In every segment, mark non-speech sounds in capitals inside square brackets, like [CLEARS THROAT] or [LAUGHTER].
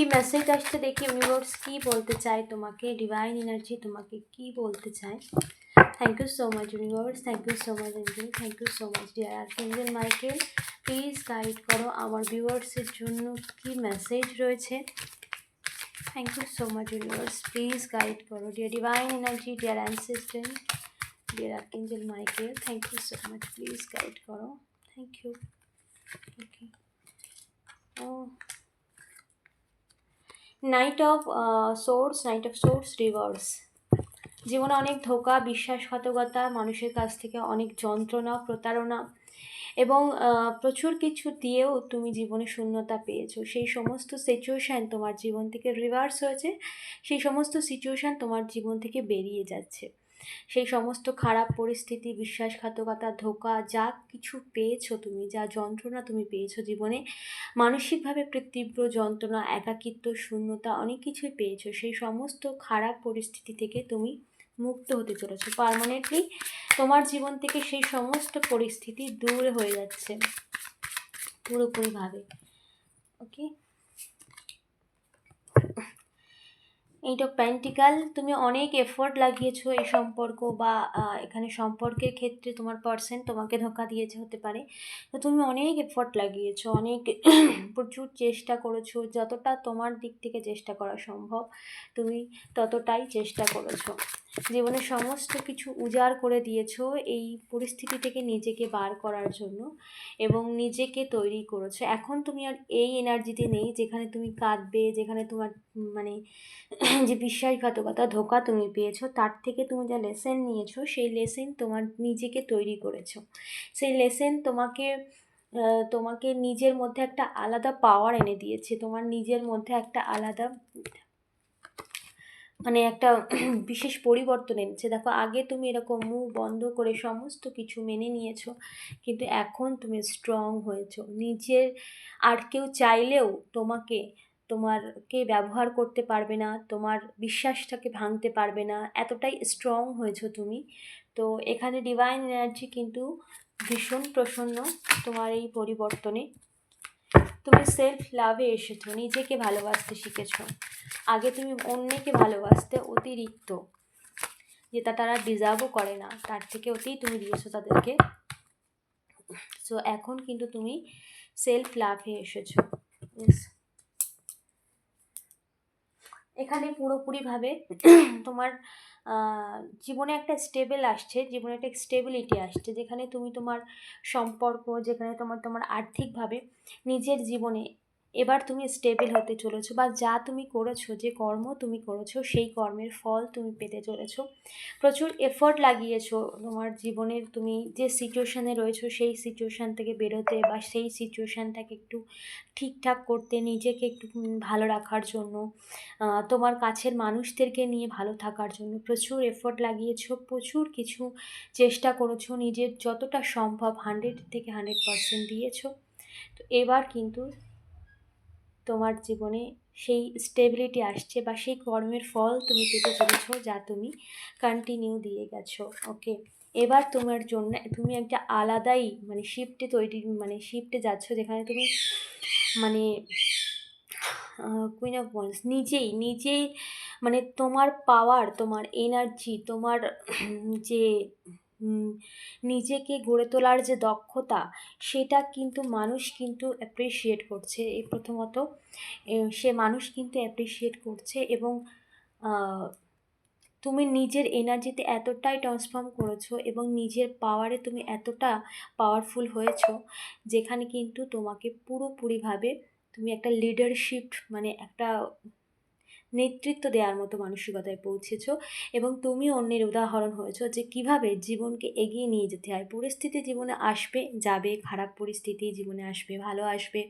কি মেসেজ আসছে দেখি ইউনিভার্স কি বলতে চায় তোমাকে? ডিভাইন এনার্জি তোমাকে কি বলতে চায়? Thank you so much universe thank you so much angel thank you so much dear archangel Michael please guide করো আমার ভিউয়ার্সের জন্য কি মেসেজ রয়েছে? Thank you so much universe please guide করো। Dear divine energy dear ancestors dear archangel Michael thank you so much please guide করো। Thank you okay oh knight of swords knight of swords reverse জীবনে অনেক ধোকা, বিশ্বাসঘাতকতা, মানুষের কাছ থেকে অনেক যন্ত্রণা, প্রতারণা এবং প্রচুর কিছু দিয়েও তুমি জীবনে শূন্যতা পেয়েছ। সেই সমস্ত সিচুয়েশান তোমার জীবন থেকে রিভার্স হয়েছে। সেই সমস্ত সিচুয়েশান তোমার জীবন থেকে বেরিয়ে যাচ্ছে। সেই সমস্ত খারাপ পরিস্থিতি, বিশ্বাসঘাতকতা, ধোকা, যা কিছু পেয়েছ তুমি, যা যন্ত্রণা তুমি পেয়েছ জীবনে, মানসিকভাবে তীব্র যন্ত্রণা, একাকিত্ব, শূন্যতা অনেক কিছুই পেয়েছ। সেই সমস্ত খারাপ পরিস্থিতি থেকে তুমি মুক্ত হতে চলেছো। পার্মানেন্টলি তোমার জীবন থেকে সেই সমস্ত পরিস্থিতি দূর হয়ে যাচ্ছে। পুরোপুরিভাবে। ওকে এইট অফ প্যান্টিকাল তুমি অনেক এফোর্ট লাগিয়েছ এই সম্পর্ক বা এখানে সম্পর্কের ক্ষেত্রে তোমার পার্সেন্ট তোমাকে ধোকা দিয়েছে হতে পারে। তো তুমি অনেক এফোর্ট লাগিয়েছো, অনেক [COUGHS] প্রচুর চেষ্টা করেছ, যতটা তোমার দিক থেকে চেষ্টা করা সম্ভব, তুমি ততটাই চেষ্টা করেছ। জীবনে সমস্ত কিছু উজাড় করে দিয়েছ এই পরিস্থিতি থেকে নিজেকে বার করার জন্য এবং নিজেকে তৈরি করেছ। এখন তুমি আর এই এনার্জিতে নেই যেখানে তুমি কাঁদবে, যেখানে তোমার মানে [CLEARS THROAT] যে বিশ্বাসঘাতকতা, ধোকা তুমি পেয়েছ, তার থেকে তুমি যা লেসেন নিয়েছো, সেই লেসেন তোমার নিজেকে তৈরি করেছ। সেই লেসেন তোমাকে তোমাকে নিজের মধ্যে একটা আলাদা পাওয়ার এনে দিয়েছে। তোমার নিজের মধ্যে একটা আলাদা মানে একটা [CLEARS THROAT] বিশেষ পরিবর্তন এনেছে। দেখো, আগে তুমি এরকম মুখ বন্ধ করে সমস্ত কিছু মেনে নিয়েছো, কিন্তু এখন তুমি স্ট্রং হয়েছো। নিজের, আর কেউ চাইলেও তোমাকে, তোমারকে ব্যবহার করতে পারবে না, তোমার বিশ্বাসটাকে ভাঙতে পারবে না, এতটাই স্ট্রং হয়েছো তুমি। তো এখানে ডিভাইন এনার্জি কিন্তু ভীষণ প্রসন্ন তোমার এই পরিবর্তনে। তুমি সেলফ লাভে এসেছ, নিজেকে ভালোবাসতে শিখেছো। আগে তুমি অন্যকে ভালোবাসতে অতিরিক্ত, যেটা তারা ডিজার্ভও করে না, তার থেকে অতি তুমি দিয়েছ তাদেরকে। সো এখন কিন্তু তুমি সেলফ লাভে এসেছ। Yes. এখানে পুরোপুরিভাবে [CLEARS THROAT] তোমার জীবনে একটা স্টেবেল আসছে, জীবনে একটা স্টেবিলিটি আসছে, যেখানে তুমি তোমার সম্পর্ক, যেখানে তোমার তোমার আর্থিকভাবে নিজের জীবনে এবার তুমি স্টেবল হতে চলেছো বা যা তুমি করেছ, যে কর্ম তুমি করেছ, সেই কর্মের ফল তুমি পেতে চলেছো। প্রচুর এফোর্ট লাগিয়েছো তোমার জীবনের, তুমি যে সিচুয়েশানে রয়েছো সেই সিচুয়েশান থেকে বেরোতে বা সেই সিচুয়েশানটাকে একটু ঠিকঠাক করতে, নিজেকে একটু ভালো রাখার জন্য তোমার কাছের মানুষদেরকে নিয়ে ভালো থাকার জন্য প্রচুর এফোর্ট লাগিয়েছো, প্রচুর কিছু চেষ্টা করেছ, নিজের যতটা সম্ভব হান্ড্রেড থেকে হান্ড্রেড পারসেন্ট দিয়েছ। তো এবার কিন্তু তোমার জীবনে সেই স্টেবিলিটি আসছে বা সেই কর্মের ফল তুমি পেতে চলেছো যা তুমি কন্টিনিউ দিয়ে গেছো ওকে এবার তোমার জন্য, তুমি একটা আলাদাই মানে শিফটে তৈরি মানে শিফটে যাচ্ছ যেখানে তুমি মানে কুইন অফ ওয়ান্স নিজেই নিজেই মানে তোমার পাওয়ার তোমার এনার্জি তোমার যে নিজেকে গড়ে তোলার যে দক্ষতা, সেটা কিন্তু মানুষ কিন্তু অ্যাপ্রিসিয়েট করছে। এই প্রথমত সে মানুষ কিন্তু অ্যাপ্রিসিয়েট করছে এবং তুমি নিজের এনার্জিতে এতটাই ট্রান্সফর্ম করেছ এবং নিজের পাওয়ারে তুমি এতটা পাওয়ারফুল হয়েছো, যেখানে কিন্তু তোমাকে পুরোপুরিভাবে তুমি একটা লিডারশিপ মানে একটা নেতৃত্ব দেওয়ার মতো মানসিকতায় পৌঁছেছো এবং তুমি অন্যের উদাহরণ হয়েছো যে কীভাবে জীবনকে এগিয়ে নিয়ে যেতে হয়। পরিস্থিতি জীবনে আসবে, যাবে, খারাপ পরিস্থিতি জীবনে আসবে, ভালো আসবে।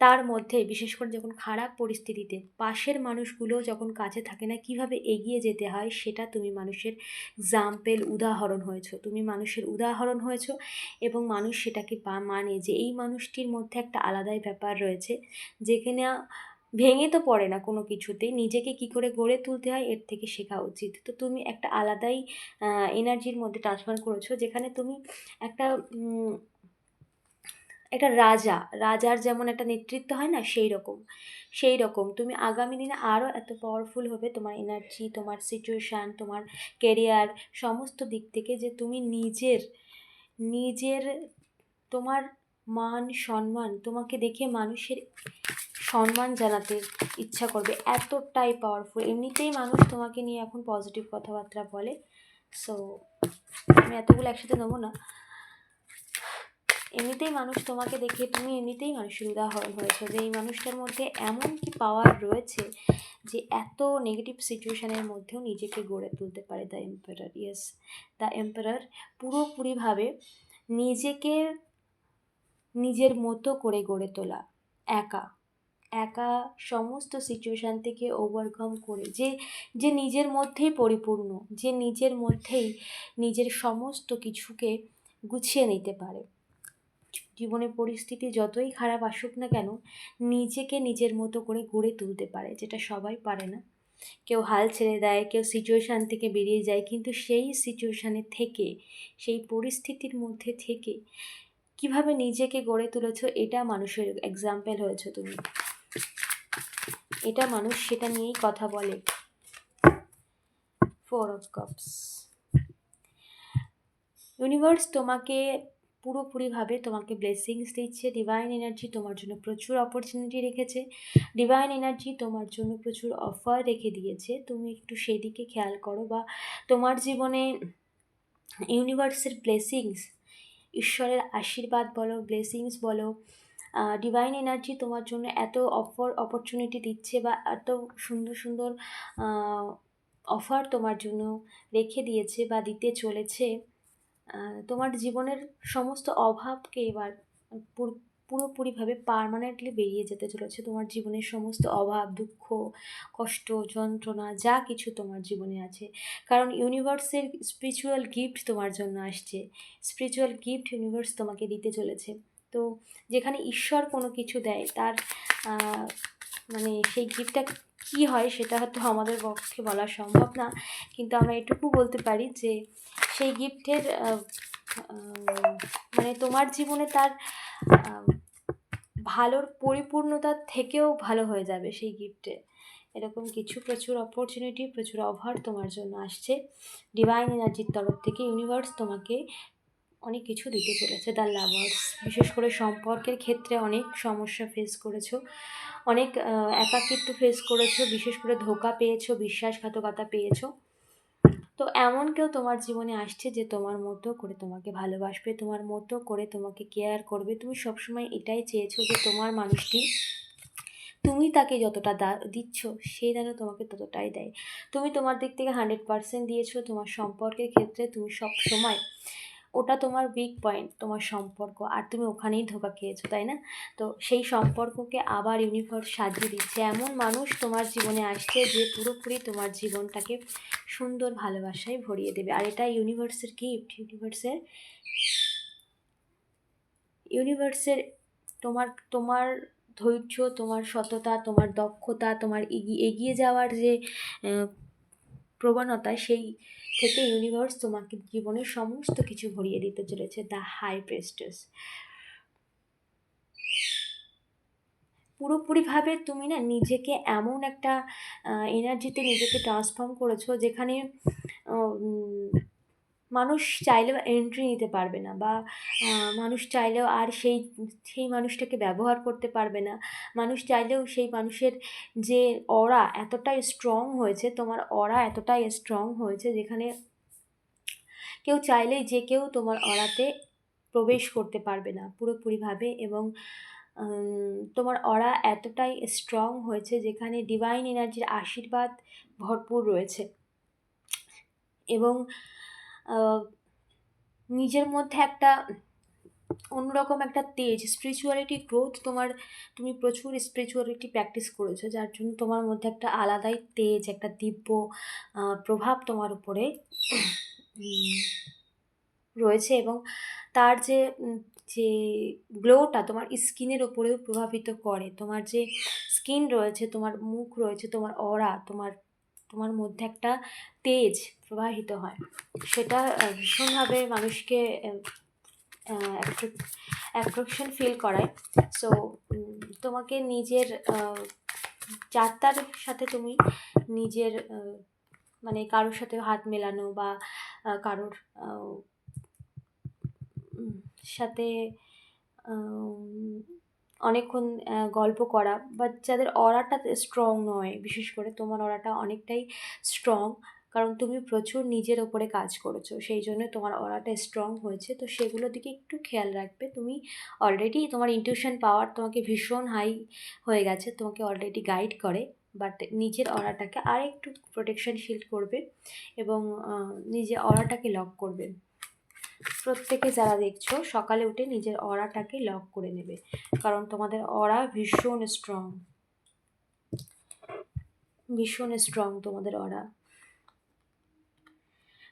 তার মধ্যে, বিশেষ করে যখন খারাপ পরিস্থিতিতে পাশের মানুষগুলো যখন কাছে থাকে না, কীভাবে এগিয়ে যেতে হয় সেটা তুমি মানুষের এক্সাম্পল উদাহরণ হয়েছো। তুমি মানুষের উদাহরণ হয়েছো এবং মানুষ সেটাকে মানে যে এই মানুষটির মধ্যে একটা আলাদাই ব্যাপার রয়েছে, যেখানে ভেঙে তো পড়ে না কোনো কিছুতেই নিজেকে কি করে গড়ে তুলতে হয় এর থেকে শেখা উচিত। তো তুমি একটা আলাদাই এনার্জির মধ্যে ট্রান্সফার করেছ যেখানে তুমি একটা একটা রাজা, রাজার যেমন একটা নেতৃত্ব হয় না সেই রকম সেই রকম তুমি আগামী দিনে আরও এত পাওয়ারফুল হবে তোমার এনার্জি তোমার সিচুয়েশান তোমার কেরিয়ার সমস্ত দিক থেকে যে তুমি নিজের নিজের তোমার মান, সম্মান তোমাকে দেখে মানুষের সম্মান জানাতে ইচ্ছা করবে, এতটাই পাওয়ারফুল এমনিতেই মানুষ তোমাকে নিয়ে এখন পজিটিভ কথাবার্তা বলে সো আমি এতগুলো একসাথে নেব না। এমনিতেই মানুষ তোমাকে দেখে, তুমি এমনিতেই মানুষের উদাহরণ হয়েছে যে এই মানুষটার মধ্যে এমন কি পাওয়ার রয়েছে যে এত নেগেটিভ সিচুয়েশানের মধ্যেও নিজেকে গড়ে তুলতে পারে the Emperor yes the Emperor পুরোপুরিভাবে নিজেকে নিজের মতো করে গড়ে তোলা, একা। একা সমস্ত সিচুয়েশান থেকে ওভারকাম করে, যে যে নিজের মধ্যেই পরিপূর্ণ, যে নিজের মধ্যেই নিজের সমস্ত কিছুকে গুছিয়ে নিতে পারে। জীবনের পরিস্থিতি যতই খারাপ আসুক না কেন, নিজেকে নিজের মতো করে গড়ে তুলতে পারে, যেটা সবাই পারে না। কেউ হাল ছেড়ে দেয়, কেউ সিচুয়েশান থেকে বেরিয়ে যায়, কিন্তু সেই সিচুয়েশানে থেকে, সেই পরিস্থিতির মধ্যে থেকে কীভাবে নিজেকে গড়ে তুলেছ, এটা মানুষের এক্সাম্পল হয়েছে তুমি। এটা মানুষ সেটা নিয়েই কথা বলে। ফোর অফ কাপস ইউনিভার্স তোমাকে পুরোপুরিভাবে তোমাকে ব্লেসিংস দিচ্ছে। ডিভাইন এনার্জি তোমার জন্য প্রচুর অপরচুনিটি রেখেছে। ডিভাইন এনার্জি তোমার জন্য প্রচুর অফার রেখে দিয়েছে। তুমি একটু সেদিকে খেয়াল করো বা তোমার জীবনে ইউনিভার্সের ব্লেসিংস ঈশ্বরের আশীর্বাদ বলো ব্লেসিংস বলো ডিভাইন এনার্জি তোমার জন্য এত অফার অপরচুনিটি দিচ্ছে বা এত সুন্দর সুন্দর অফার তোমার জন্য রেখে দিয়েছে বা দিতে চলেছে তোমার জীবনের সমস্ত অভাবকে এবার পুরোপুরিভাবে পারমানেন্টলি বেরিয়ে যেতে চলেছে। তোমার জীবনের সমস্ত অভাব, দুঃখ, কষ্ট, যন্ত্রণা, যা কিছু তোমার জীবনে আছে। কারণ ইউনিভার্সের স্পিরিচুয়াল গিফট তোমার জন্য আসছে। স্পিরিচুয়াল গিফট ইউনিভার্স তোমাকে দিতে চলেছে। তো যেখানে ঈশ্বর কোনো কিছু দেয়, তার মানে সেই গিফটটা কী হয় সেটা হয়তো আমাদের পক্ষে বলা সম্ভব না। কিন্তু আমরা এটুকু বলতে পারি যে সেই গিফটের মানে তোমার জীবনে তার ভালোর পরিপূর্ণতার থেকেও ভালো হয়ে যাবে সেই গিফটে এরকম কিছু প্রচুর অপরচুনিটি প্রচুর অভার তোমার জন্য আসছে। ডিভাইন এনার্জির তরফ থেকে ইউনিভার্স তোমাকে অনেক কিছু দিতে চলেছে দ্য লাভার্স বিশেষ করে সম্পর্কের ক্ষেত্রে অনেক সমস্যা ফেস করেছ, অনেক একাকিত্ব ফেস করেছ, বিশেষ করে ধোকা পেয়েছ, বিশ্বাসঘাতকতা পেয়েছ। তো এমন কেউ তোমার জীবনে আসছে যে তোমার মতো করে তোমাকে ভালোবাসবে, তোমার মতো করে তোমাকে কেয়ার করবে? তুমি সবসময় এটাই চেয়েছো যে তোমার মানুষটি তুমি তাকে যতটা দা, দিচ্ছ, সে যেন তোমাকে ততটাই দেয়। তুমি তোমার দিক থেকে হান্ড্রেড পারসেন্ট দিয়েছ, তোমার সম্পর্কের ক্ষেত্রে তুমি সব সময় ওটা তোমার উইক পয়েন্ট তোমার সম্পর্ক। আর তুমি ওখানেই ধোকা খেয়েছো, তাই না? তো সেই সম্পর্ককে আবার ইউনিভার্স সাজিয়ে দিচ্ছে। এমন মানুষ তোমার জীবনে আসছে যে পুরোপুরি তোমার জীবনটাকে সুন্দর ভালোবাসায় ভরিয়ে দেবে। আর এটা ইউনিভার্সের গিফট ইউনিভার্সের ইউনিভার্সের তোমার তোমার ধৈর্য, তোমার সততা, তোমার দক্ষতা, তোমার এগিয়ে যাওয়ার যে প্রবণতা, সেই থেকে ইউনিভার্স তোমাকে জীবনের সমস্ত কিছু ভরিয়ে দিতে চলেছে দ্য হাই প্রেস্টেস পুরোপুরিভাবে তুমি না নিজেকে এমন একটা এনার্জিতে নিজেকে ট্রান্সফর্ম করেছ যেখানে মানুষ চাইলেও এন্ট্রি নিতে পারবে না বা মানুষ চাইলেও আর সেই সেই মানুষটাকে ব্যবহার করতে পারবে না। মানুষ চাইলেও সেই মানুষের যে অরা এতটাই স্ট্রং হয়েছে, তোমার অরা এতটাই স্ট্রং হয়েছে যেখানে কেউ চাইলেই যে কেউ তোমার অরাতে প্রবেশ করতে পারবে না পুরোপুরিভাবে এবং তোমার অরা এতটাই স্ট্রং হয়েছে যেখানে ডিভাইন এনার্জির আশীর্বাদ ভরপুর রয়েছে। এবং নিজের মধ্যে একটা অন্যরকম একটা তেজ স্পিরিচুয়ালিটি গ্রোথ তোমার, তুমি প্রচুর স্পিরিচুয়ালিটি প্র্যাকটিস করেছ, যার জন্য তোমার মধ্যে একটা আলাদাই তেজ, একটা দিব্য প্রভাব তোমার উপরে রয়েছে এবং তার যে যে গ্লোটা তোমার স্কিনের ওপরেও প্রভাবিত করে। তোমার যে স্কিন রয়েছে, তোমার মুখ রয়েছে, তোমার অরা, তোমার তোমার মধ্যে একটা তেজ প্রবাহিত হয়। সেটা ভীষণভাবে মানুষকে অ্যাট্রাকশন ফিল করায়। সো তোমাকে নিজের যাত্রার সাথে তুমি নিজের মানে কারোর সাথে হাত মেলানো বা কারোর সাথে অনেকক্ষণ গল্প করা বা যাদের অরাটা স্ট্রং নয়, বিশেষ করে তোমার অরাটা অনেকটাই স্ট্রং কারণ তুমি প্রচুর নিজের ওপরে কাজ করেছ, সেই জন্য তোমার অরাটা স্ট্রং হয়েছে, তো সেগুলোর দিকে একটু খেয়াল রাখবে। তুমি অলরেডি তোমার ইনটিউশন পাওয়ার তোমাকে ভীষণ হাই হয়ে গেছে, তোমাকে অলরেডি গাইড করে বাট নিজের অরাটাকে আর একটু প্রোটেকশন শিল্ড করবে এবং নিজের অরাটাকে লক করবে। প্রত্যেকে যারা দেখছ, সকালে উঠে নিজের অরাটাকে লক করে নেবে। কারণ তোমাদের অরা ভীষণ স্ট্রং ভীষণ স্ট্রং তোমাদের অরা।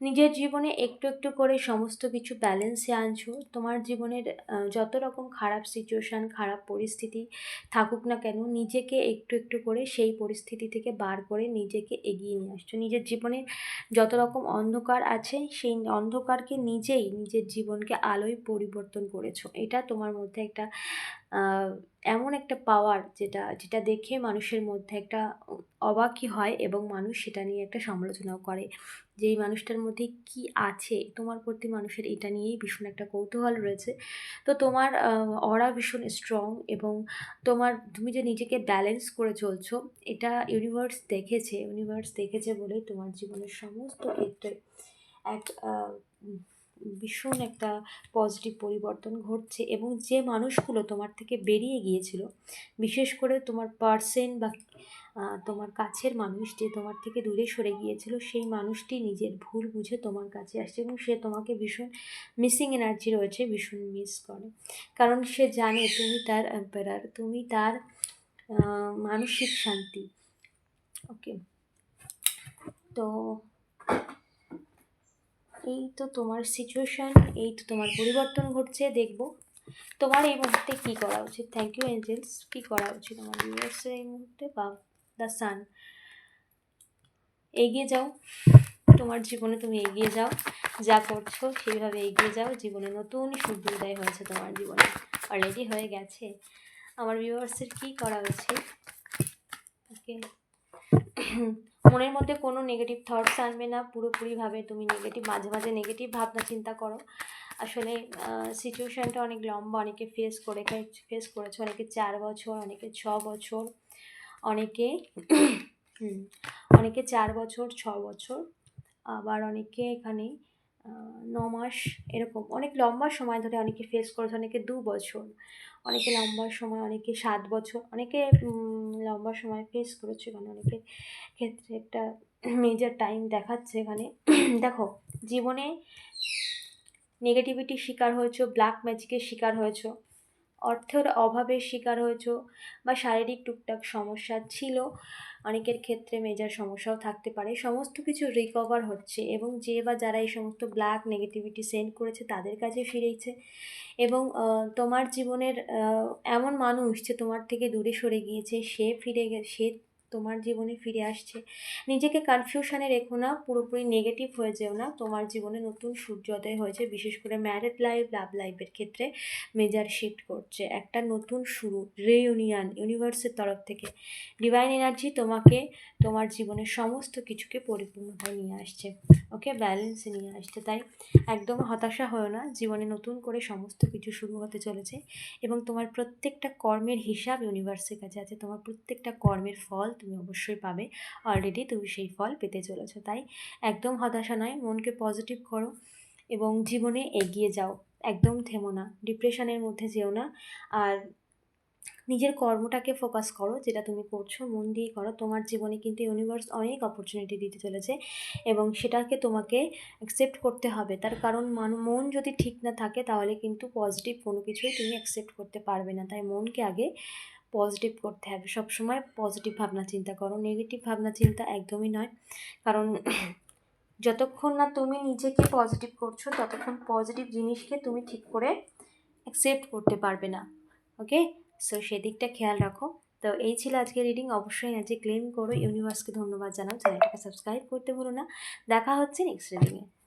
নিজের জীবনে একটু একটু করে সমস্ত কিছু ব্যালেন্সে আনছো। তোমার জীবনের যত রকম খারাপ সিচুয়েশান খারাপ পরিস্থিতি থাকুক না কেন, নিজেকে একটু একটু করে সেই পরিস্থিতি থেকে বার করে নিজেকে এগিয়ে নিয়ে আসছো। নিজের জীবনে যত রকম অন্ধকার আছে, সেই অন্ধকারকে নিজেই নিজের জীবনকে আলোয় পরিবর্তন করেছ। এটা তোমার মধ্যে একটা এমন একটা পাওয়ার যেটা যেটা দেখে মানুষের মধ্যে একটা অবাকই হয় এবং মানুষ সেটা নিয়ে একটা সমালোচনাও করে। যে এই মানুষটার মধ্যে কি আছে, তোমার প্রতি মানুষের এটা নিয়েই ভীষণ একটা কৌতূহল রয়েছে। তো তোমার অরা ভীষণ স্ট্রং এবং তোমার, তুমি যে নিজেকে ব্যালেন্স করে চলছো, এটা ইউনিভার্স দেখেছে ইউনিভার্স দেখেছে বলেই তোমার জীবনের সমস্ত ক্ষেত্রে এক ভীষণ একটা পজিটিভ পরিবর্তন ঘটছে এবং যে মানুষগুলো তোমার থেকে বেরিয়ে গিয়েছিল, বিশেষ করে তোমার পার্সেন বা তোমার কাছের মানুষ যে তোমার থেকে দূরে সরে গিয়েছিল, সেই মানুষটি নিজের ভুল বুঝে তোমার কাছে আসছে এবং সে তোমাকে ভীষণ মিসিং এনার্জি রয়েছে, ভীষণ মিস করে। কারণ সে জানে তুমি তার এম্পায়ার তুমি তার মানসিক শান্তি। ওকে তো এই তো তোমার সিচুয়েশান এই তো তোমার পরিবর্তন ঘটছে, দেখব। তোমার এই মুহূর্তে কী করা উচিত? থ্যাংক ইউ এঞ্জেলস কী করা উচিত? আমার ভিউয়ার্সের এই মুহূর্তে বা দ্য সান। এগিয়ে যাও। তোমার জীবনে তুমি এগিয়ে যাও। যা করছ সেইভাবে এগিয়ে যাও। জীবনে নতুন সূর্য হয়েছে তোমার জীবনে। অলরেডি হয়ে গেছে। আমার ভিউয়ার্সের কী করা উচিত? ওকে মনের মধ্যে কোনো নেগেটিভ থটস আনবে না। পুরোপুরিভাবে তুমি নেগেটিভ মাঝে মাঝে নেগেটিভ ভাবনা চিন্তা করো। আসলে সিচুয়েশানটা অনেক লম্বা। অনেকে ফেস করে ফেস করেছে। অনেকে চার বছর, অনেকে ছ বছর। অনেকে অনেকে চার বছর, ছ বছর, আবার অনেকে এখানে ন মাস এরকম। অনেক লম্বা সময় ধরে অনেকে ফেস করেছে, অনেকে দু বছর, অনেকে লম্বা সময়, অনেকে সাত বছর, অনেকে লম্বা সময় ফেস করেছে এখানে। অনেকে ক্ষেত্রে একটা মেজর টাইম দেখাচ্ছে এখানে। দেখো, জীবনে নেগেটিভিটির শিকার হয়েছো ব্ল্যাক ম্যাজিকের শিকার হয়েছো। অর্থের অভাবের শিকার হয়েছো বা শারীরিক টুকটাক সমস্যা ছিল, অনেকের ক্ষেত্রে মেজার সমস্যাও থাকতে পারে। সমস্ত কিছু রিকভার হচ্ছে এবং যে বা যারা এই সমস্ত ব্ল্যাক নেগেটিভিটি সেন্ড করেছে তাদের কাছে ফিরেছে এবং তোমার জীবনের এমন মানুষ যে তোমার থেকে দূরে সরে গিয়েছে, সে ফিরে সে তোমার জীবনে ফিরে আসছে। নিজেকে কনফিউশনে রেখো না, পুরোপুরি নেগেটিভ হয়ে যেও না। তোমার জীবনে নতুন সূর্যোদয় হয়েছে, বিশেষ করে ম্যারেড লাইফ লাভ লাইফের ক্ষেত্রে মেজার শিফট করছে। একটা নতুন শুরু রিউনিয়ন ইউনিভার্সের তরফ থেকে। ডিভাইন এনার্জি তোমাকে, তোমার জীবনের সমস্ত কিছুকে পরিপূর্ণতায় নিয়ে আসছে। ওকে ব্যালেন্সে নিয়ে আসছে। তাই একদম হতাশা হয়েও না, জীবনে নতুন করে সমস্ত কিছু শুরু হতে চলেছে এবং তোমার প্রত্যেকটা কর্মের হিসাব ইউনিভার্সের কাছে আছে। তোমার প্রত্যেকটা কর্মের ফল তুমি অবশ্যই পাবে। অলরেডি তুমি সেই ফল পেতে চলেছ। তাই একদম হতাশা নয়, মনকে পজিটিভ করো এবং জীবনে এগিয়ে যাও। একদম থেমো না ডিপ্রেশনের মধ্যে যেও না। আর নিজের কর্মটাকে ফোকাস করো, যেটা তুমি করছ, মন দিয়ে করো। তোমার জীবনে কিন্তু ইউনিভার্স অনেক অপরচুনিটি দিতে চলেছে এবং সেটাকে তোমাকে অ্যাকসেপ্ট করতে হবে। তার কারণ মান, মন যদি ঠিক না থাকে, তাহলে কিন্তু পজিটিভ কোনো কিছুই তুমি অ্যাকসেপ্ট করতে পারবে না। তাই মনকে আগে পজিটিভ করতে হবে। সবসময় পজিটিভ ভাবনা চিন্তা করো। নেগেটিভ ভাবনা চিন্তা একদমই নয়। কারণ [CLEARS THROAT] যতক্ষণ না তুমি নিজেকে পজিটিভ করছ, ততক্ষণ পজিটিভ জিনিসকে তুমি ঠিক করে অ্যাকসেপ্ট করতে পারবে না। ওকে সো সেদিকটা খেয়াল রাখো। তো, এই ছিল আজকে রিডিং অবশ্যই আজকে ক্লেম করো। ইউনিভার্সকে ধন্যবাদ জানাও। চ্যানেলটাকে সাবস্ক্রাইব করতে ভুলো না। দেখা হচ্ছে নেক্সট রিডিংয়ে